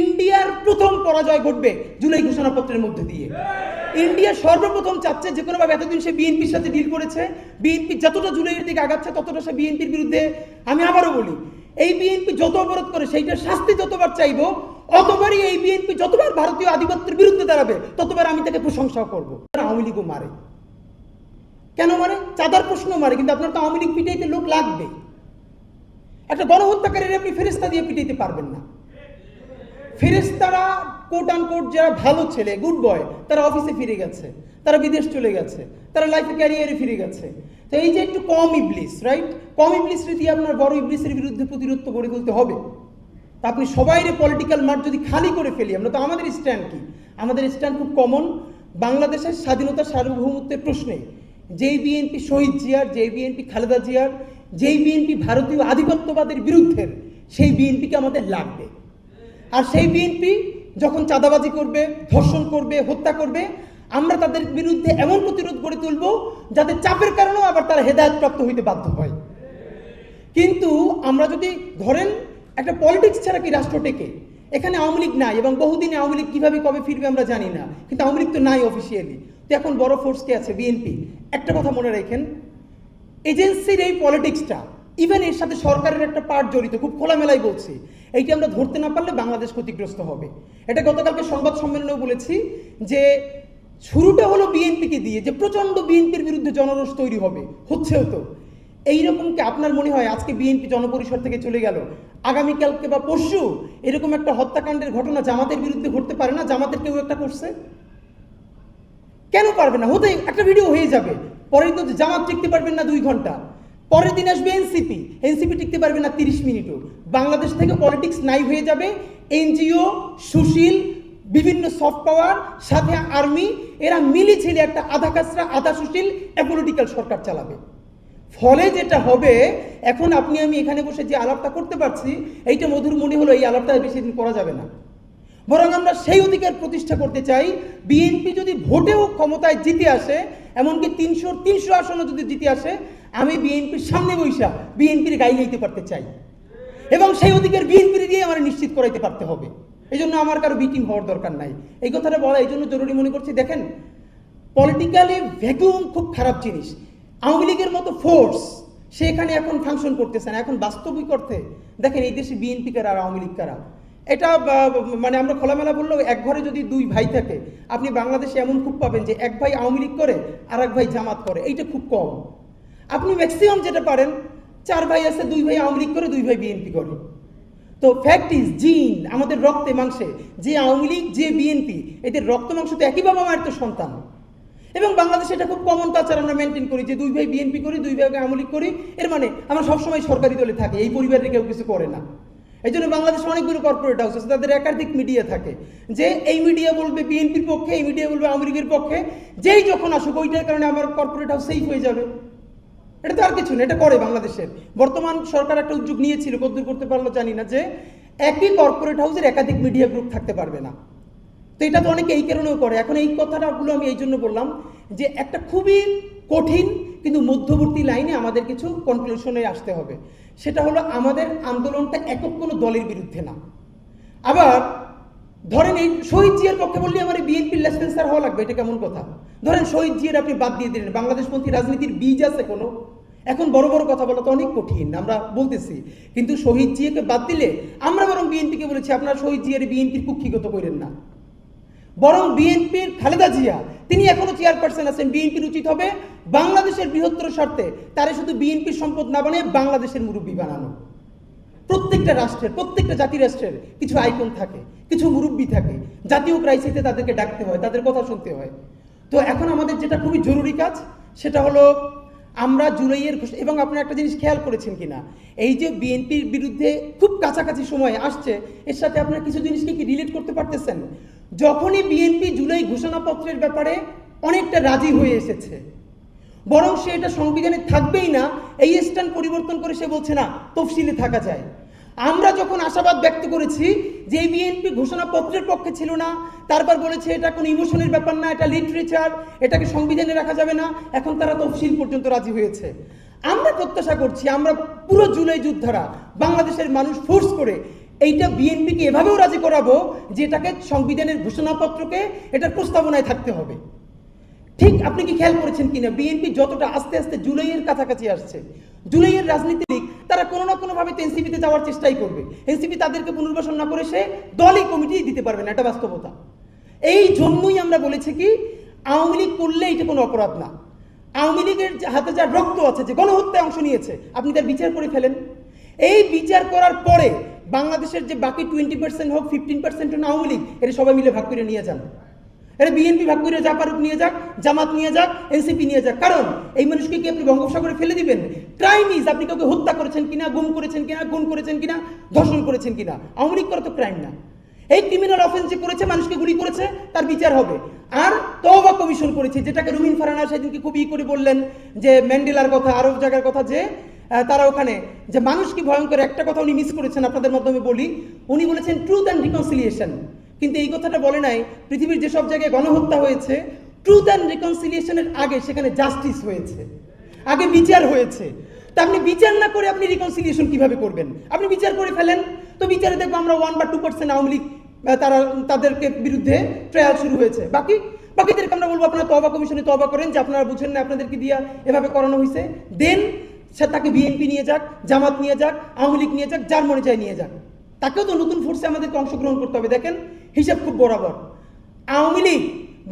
ইন্ডিয়ার প্রথম পরাজয় ঘটবে জুলাই ঘোষণাপত্রের মধ্যে দিয়ে। ইন্ডিয়া সর্বপ্রথম চাচ্ছে যে কোনোভাবে এতদিন সে বিএনপির সাথে ডিল করেছে। বিএনপি যতটা জুলাইয়ের দিকে আগাচ্ছে, ততটা সে বিএনপির বিরুদ্ধে, আমি আবারও বলি, এই বিএনপি যত অবরোধ করে, সেইটার শাস্তি যতবার চাইব, অতবারই এই বিএনপি যতবার ভারতীয় আধিপত্যের বিরুদ্ধে দাঁড়াবে, ততবার আমি তাকে প্রশংসা করব। আওয়ামী লীগও মারে। কেন মারে? চাঁদার প্রশ্ন মারে, কিন্তু আপনার তো আওয়ামী লীগ পিটাইতে লোক লাগবে। একটা গণহত্যাকারীর আপনি ফেরিস্তা দিয়ে পিটাইতে পারবেন না। ফেরেস্তারা কোট আন কোট যারা ভালো ছেলে গুড বয় তারা অফিসে ফিরে গেছে, তারা বিদেশ চলে গেছে, তারা লাইফে ক্যারিয়ারে ফিরে গেছে। তো এই যে একটু কম ইবলিস রাইট কম ইবলিস দিয়ে আপনার বড় ইবলিসের বিরুদ্ধে প্রতিরোধ গড়ে তুলতে হবে। তা আপনি সবাইরে পলিটিক্যাল মাঠ যদি খালি করে ফেলি, আমরা তো আমাদের স্ট্যান্ড কি? আমাদের স্ট্যান্ড খুব কমন বাংলাদেশের স্বাধীনতা সার্বভৌমত্বের প্রশ্নে যেই বিএনপি শহীদ জিয়ার, যেই বিএনপি খালেদা জিয়ার, যেই বিএনপি ভারতীয় আধিপত্যবাদের বিরুদ্ধে সেই বিএনপিকে আমাদের লাগবে। আর সেই বিএনপি যখন চাঁদাবাজি করবে, ধর্ষণ করবে, হত্যা করবে, আমরা তাদের বিরুদ্ধে এমন প্রতিরোধ গড়ে তুলব যাতে চাপের কারণেও আবার তারা হেদায়তপ্রাপ্ত হইতে বাধ্য হয়। কিন্তু আমরা যদি ধরেন একটা পলিটিক্স ছাড়া কি রাষ্ট্র টেকে? এখানে আওয়ামী লীগ নাই এবং বহুদিনে আওয়ামী লীগ কীভাবে কবে ফিরবে আমরা জানি না, কিন্তু আওয়ামী লীগ তো নাই অফিসিয়ালি তো এখন বড় ফোর্স কে আছে? বিএনপি একটা কথা মনে রাখেন এজেন্সির এই পলিটিক্সটা ইভেন এর সাথে সরকারের একটা পার্ট জড়িত, খুব খোলামেলাই বলছি। এইটি আমরা ধরতে না পারলে বাংলাদেশ ক্ষতিগ্রস্ত হবে। এটা গতকালকে সংবাদ সম্মেলনেও বলেছি যে, শুরুটা হলো বিএনপিকে দিয়ে যে প্রচণ্ড বিএনপির বিরুদ্ধে জনরোষ তৈরি হবে। হচ্ছেও তো। এইরকম কি আপনার মনে হয় আজকে বিএনপি জনপরিষদ থেকে চলে গেল? আগামীকালকে বা পরশু এরকম একটা হত্যাকাণ্ডের ঘটনা জামাতের বিরুদ্ধে ঘটতে পারে না? জামাতের কেউ একটা করছে? কেন পারবে না? হতে একটা ভিডিও হয়ে যাবে। পরের তো জামাত টিকতে পারবেন না দুই ঘণ্টা। পরের দিন আসবে এনসিপি এনসিপি টিকতে পারবে না তিরিশ মিনিটও। বাংলাদেশ থেকে পলিটিক্স নাই হয়ে যাবে। এনজিও সুশীল, বিভিন্ন সফট পাওয়ার সাথে আর্মি এরা মিলি ছেলে একটা আধা কাঁচরা, আধা সুশীল অ্যাপোলিটিক্যাল সরকার চালাবে। ফলে যেটা হবে, এখন আপনি আমি এখানে বসে যে আলাপটা করতে পারছি, এইটা মধুর মনে হলো, এই আলাপটা বেশি দিন করা যাবে না। বরং আমরা সেই অধিকার প্রতিষ্ঠা করতে চাই বিএনপি যদি ভোটেও ক্ষমতায় জিতে আসে, এমনকি তিনশো তিনশো আসনও যদি জিতে আসে আমি বিএনপির সামনে বৈশা বিএনপির গাই গাইতে পারতে চাই। এবং সেই অধিকার বিএনপির দিয়ে আমার নিশ্চিত করাইতে পারতে হবে। এই জন্য আমার কারও বিটিং হওয়ার দরকার নাই। এই কথাটা বলা এই জন্য জরুরি মনে করছি, দেখেন পলিটিক্যালি ভ্যাকুয়াম খুব খারাপ জিনিস। আওয়ামী লীগের মতো ফোর্স সে এখানে এখন ফাংশন করতেছে না, এখন বাস্তবিক অর্থে দেখেন এই দেশে বিএনপি কারা আর আওয়ামী লীগ কারা? এটা মানে আমরা খোলামেলা বললেও এক ঘরে যদি দুই ভাই থাকে, আপনি বাংলাদেশে এমন খুব পাবেন যে এক ভাই আওয়ামী লীগ করে আর এক ভাই জামাত করে, এইটা খুব কম। আপনি ম্যাক্সিমাম যেটা পারেন, চার ভাই আছে, দুই ভাই আওয়ামী লীগ করে, দুই ভাই বিএনপি করে। তো ফ্যাক্ট ইজ জিন, আমাদের রক্তে মাংসে, যে আওয়ামী লীগ, যে বিএনপি এদের রক্ত মাংস তো একই বাবা মায়ের তো সন্তান। এবং বাংলাদেশে এটা খুব কমন কালচার আমরা মেনটেন করি যে দুই ভাই বিএনপি করি, দুই ভাই আওয়ামী লীগ করি। এর মানে আমরা সবসময় সরকারি দলে থাকি, এই পরিবারের কেউ কিছু করে না। এই জন্য বাংলাদেশে অনেকগুলো কর্পোরেট হাউস আছে, তাদের একাধিক মিডিয়া থাকে। যে এই মিডিয়া বলবে বিএনপির পক্ষে, এই মিডিয়া বলবে আওয়ামী লীগের পক্ষে। যেই যখন আসুক, ওইটার কারণে আমার কর্পোরেট হাউস সেফ হয়ে যাবে। এটা তো আর কিছু না, এটা করে বাংলাদেশের। বর্তমান সরকার একটা উদ্যোগ নিয়েছিল কদ্দূর করতে পারল জানি না, যে একই কর্পোরেট হাউসের একাধিক মিডিয়া গ্রুপ থাকতে পারবে না। তো এটা তো অনেকে এই কারণেও করে। এখন এই কথাটাগুলো আমি এই জন্য বললাম যে একটা খুবই কঠিন কিন্তু মধ্যবর্তী লাইনে আমাদের কিছু কনক্লুশনে আসতে হবে। সেটা হলো আমাদের আন্দোলনটা একক কোনো দলের বিরুদ্ধে না। আবার ধরেন এই শহীদ জিয়ার পক্ষে বললে আমার বিএনপির লেসপেন্সার হওয়া লাগবে, এটা কেমন কথা? ধরেন শহীদ জিয়ার আপনি বাদ দিয়ে দিলেন বাংলাদেশপন্থী রাজনীতির বীজ আছে কোনো? এখন বড় বড় কথা বলা তো অনেক কঠিন, আমরা বলতেছি। কিন্তু শহীদ জিয়াকে বাদ দিলে আমরা বরং বিএনপিকে বলেছি, আপনারা শহীদ জিয়ার বিএনপির কুক্ষিগত করেন না। বরং বিএনপির খালেদা জিয়া, তিনি এখনও চেয়ারপারসন আছেন, বিএনপির উচিত হবে বাংলাদেশের বৃহত্তর স্বার্থে তারে শুধু বিএনপির সম্পদ না বানিয়ে বাংলাদেশের মুরব্বী বানানো। প্রত্যেকটা রাষ্ট্রের, প্রত্যেকটা জাতি রাষ্ট্রের কিছু আইকন থাকে, কিছু মুরব্বী থাকে। জাতীয় ক্রাইসিসে তাদেরকে ডাকতে হয়, তাদের কথা শুনতে হয়। তো এখন আমাদের যেটা খুবই জরুরি কাজ, সেটা হলো আমরা জুলাইয়ের ঘোষণা এবং আপনারা একটা জিনিস খেয়াল করেছেন কিনা? এই যে বিএনপির বিরুদ্ধে খুব কাছাকাছি সময় আসছে, এর সাথে আপনারা কিছু জিনিসকে কি রিলেট করতে পারতেছেন? যখনই বিএনপি জুলাই ঘোষণাপত্রের ব্যাপারে অনেকটা রাজি হয়ে এসেছে বরং সে এটা সংবিধানে থাকবেই না, এই স্ট্যান্ড পরিবর্তন করে সে বলছে, না, তফসিলে থাকা যায়। আমরা যখন আশাবাদ ব্যক্ত করেছি যে বিএনপি ঘোষণাপত্রের পক্ষে ছিল না, তারপর বলেছে এটা কোনো ইমোশনের ব্যাপার না, এটা লিটারেচার, এটাকে সংবিধানে রাখা যাবে না, এখন তারা তফসিল পর্যন্ত রাজি হয়েছে। আমরা প্রত্যাশা করছি, আমরা পুরো জুলাই যুদ্ধারা বাংলাদেশের মানুষ ফোর্স করে এইটা বিএনপিকে এভাবেও রাজি করাবো যে এটাকে সংবিধানের ঘোষণাপত্রকে, এটার প্রস্তাবনায় থাকতে হবে। ঠিক আপনি কি খেয়াল করেছেন কিনা? বিএনপি যতটা আস্তে আস্তে জুলাইয়ের কাছাকাছি আসছে, জুলাইয়ের রাজনীতিবিদ তারা কোনো না কোনোভাবে তো এনসিপিতে যাওয়ার চেষ্টাই করবে। এনসিপি তাদেরকে পুনর্বাসন না করে সে দলই কমিটি দিতে পারবে না, এটা বাস্তবতা। এই জন্যই আমরা বলেছি কি, আওয়ামী লীগ করলে এটা কোনো অপরাধ না। আওয়ামী লীগের হাতে যার রক্ত আছে, যে গণহত্যায় অংশ নিয়েছে, আপনি তার বিচার করে ফেলেন। এই বিচার করার পরে বাংলাদেশের যে বাকি টোয়েন্টি পার্সেন্ট হোক ফিফটিন পার্সেন্ট আওয়ামী লীগ এটা সবাই মিলে ভাগ করে নিয়ে যান। এটা বিএনপি ভাগ করে যা পারুক নিয়ে যাক, জামাত নিয়ে যাক, এনসিপি নিয়ে যাক। কারণ এই মানুষকে কি আপনি বঙ্গোপসাগরে ফেলে দিবেন? ক্রাইম ইজ আপনি কাউকে হত্যা করেছেন কিনা, গুম করেছেন কিনা গুম করেছেন কিনা, ধর্ষণ করেছেন কিনা? আওয়ামী লীগ করা তো ক্রাইম না। এই ক্রিমিনাল অফেন্স যে করেছে, মানুষকে গুলি করেছে, তার বিচার হবে। আর তওবা কমিশন করেছে, যেটাকে রুমিন ফারানা সেদিনকে খুব ই করে বললেন যে ম্যান্ডেলার কথা আরও জায়গার কথা যে তারা ওখানে, যে মানুষ কি ভয়ঙ্কর একটা কথা উনি মিস করেছেন, আপনাদের মাধ্যমে বলি। উনি বলেছেন ট্রুথ অ্যান্ড রিকনসিলিয়েশন কিন্তু এই কথাটা বলে নাই, পৃথিবীর যেসব জায়গায় গণহত্যা হয়েছে ট্রুথ অ্যান্ড রিকনসিলিয়েশনের আগে সেখানে জাস্টিস হয়েছে, আগে বিচার হয়েছে। তা আপনি বিচার না করে আপনি রিকনসিলিয়েশন কীভাবে করবেন? আপনি বিচার করে ফেলেন, তো বিচারে দেখব আমরা ওয়ান বা টু পার্সেন্ট আওয়ামী লীগ তারা, তাদেরকে বিরুদ্ধে ট্রায়াল শুরু হয়েছে। বাকি, বাকিদেরকে আমরা বলব, আপনারা তবা কমিশনে তবা করেন, যে আপনারা বুঝেন না আপনাদেরকে দিয়া এভাবে করানো হয়েছে দেন সে তাকে বিএনপি নিয়ে যাক, জামাত নিয়ে যাক, আওয়ামী লীগ নিয়ে যাক যার মনে চায় নিয়ে যাক। তাকেও তো নতুন ফোর্সে আমাদেরকে অংশগ্রহণ করতে হবে। দেখেন হিসাব খুব বরাবর। আওয়ামী লীগ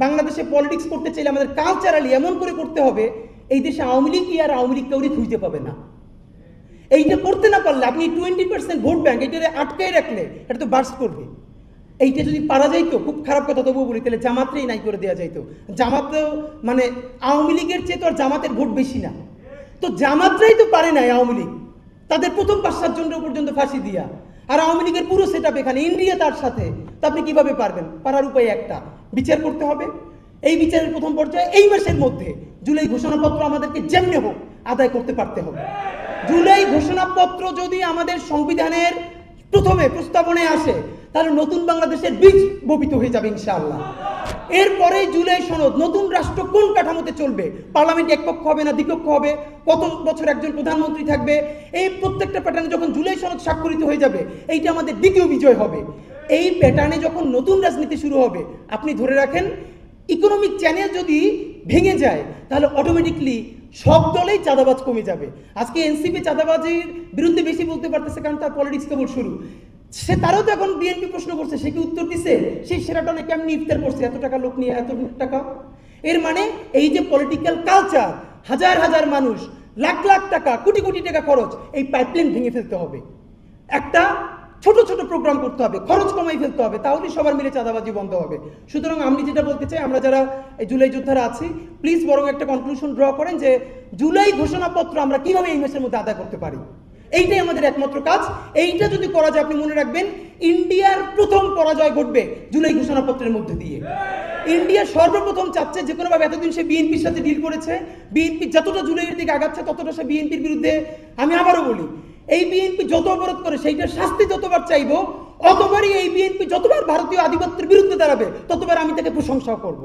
বাংলাদেশে পলিটিক্স করতে চাইলে আমাদের কালচারালি এমন করে করতে হবে, এই দেশে আওয়ামী লীগই আর আওয়ামী লীগ কেউরি খুঁজতে পাবে না? এইটা করতে না পারলে আপনি টোয়েন্টি পার্সেন্ট ভোট ব্যাংক এটা আটকায় রাখলে, এটা তো বার্স্ট করবে। এইটা যদি পারা যাইতো, খুব খারাপ কথা তবুও বলি, তাহলে জামাতরেই নাই করে দেওয়া যাইতো। জামাতেও মানে আওয়ামী লীগের চেয়ে তো আর জামাতের ভোট বেশি না। তো জামাতরাই তো পারে নাই আওয়ামী লীগ। তাদের প্রথম পাঁচ সাতজন পর্যন্ত ফাঁসি দিয়া। আর আওয়ামী লীগের পুরো সেট এখানে, ইন্ডিয়া তার সাথে। তা আপনি কীভাবে পারবেন? পারার উপায় একটা, বিচার করতে হবে। এই বিচারের প্রথম পর্যায়ে, এই মাসের মধ্যে জুলাই ঘোষণাপত্র আমাদেরকে যেমনি হোক আদায় করতে পারতে হবে। জুলাই ঘোষণাপত্র যদি আমাদের সংবিধানের প্রথমে প্রস্তাবনে আসে তাহলে নতুন বাংলাদেশের বীজ বপিত হয়ে যাবে ইনশাআল্লাহ। এরপরে জুলাই সনদ, নতুন রাষ্ট্র কোন কাঠামোতে চলবে? পার্লামেন্ট একপক্ষ হবে না, দ্বিপক্ষ হবে? কত বছর একজন প্রধানমন্ত্রী থাকবে। এই প্রত্যেকটা প্যাটার্নে যখন জুলাই সনদ স্বাক্ষরিত হয়ে যাবে, এইটা আমাদের দ্বিতীয় বিজয় হবে। এই প্যাটার্নে যখন নতুন রাজনীতি শুরু হবে, আপনি ধরে রাখেন ইকোনমিক চ্যানেল যদি ভেঙে যায়, তাহলে অটোমেটিকলি সব দলেই চাঁদাবাজ কমে যাবে। আজকে এনসিপি চাঁদাবাজির বিরুদ্ধে বেশি বলতে পারতেছে কারণ তার পলিটিক্স কেবল শুরু। সে তারও তো এখন বিএনপি প্রশ্ন করছে, সে কি উত্তর দিছে? সেই সেরাটনে কেমনি ইফতার করছে? এত টাকা লোক নিয়ে, এত টাকা? এর মানে এই যে পলিটিক্যাল কালচার হাজার হাজার মানুষ, লাখ লাখ টাকা, কোটি কোটি টাকা খরচ, এই পাইপলাইন ভেঙে ফেলতে হবে। একটা ছোট ছোট প্রোগ্রাম করতে হবে, খরচ কমাই ফেলতে হবে, তাহলেই সবার মিলে চাঁদাবাজি বন্ধ হবে। সুতরাং আমি যেটা বলতে চাই, আমরা যারা এই জুলাই যোদ্ধারা আছি প্লিজ বরং একটা কনক্লুশন ড্র করেন যে জুলাই ঘোষণাপত্র আমরা কীভাবে এই মাসের মধ্যে আদায় করতে পারি। এইটাই আমাদের একমাত্র কাজ। এইটা যদি করা যায়, আপনি মনে রাখবেন, ইন্ডিয়ার প্রথম পরাজয় ঘটবে জুলাই ঘোষণাপত্রের মধ্যে দিয়ে। ইন্ডিয়া সর্বপ্রথম চাচ্ছে যে কোনোভাবে এতদিন সে বিএনপির সাথে ডিল করেছে। বিএনপি যতটা জুলাইয়ের দিকে আগাচ্ছে, ততটা সে বিএনপির বিরুদ্ধে, আমি আবারও বলি, এই বিএনপি যত অবরোধ করে, সেইটার শাস্তি যতবার চাইব, অতবারই এই বিএনপি যতবার ভারতীয় আধিপত্যের বিরুদ্ধে দাঁড়াবে, ততবার আমি তাকে প্রশংসা করব।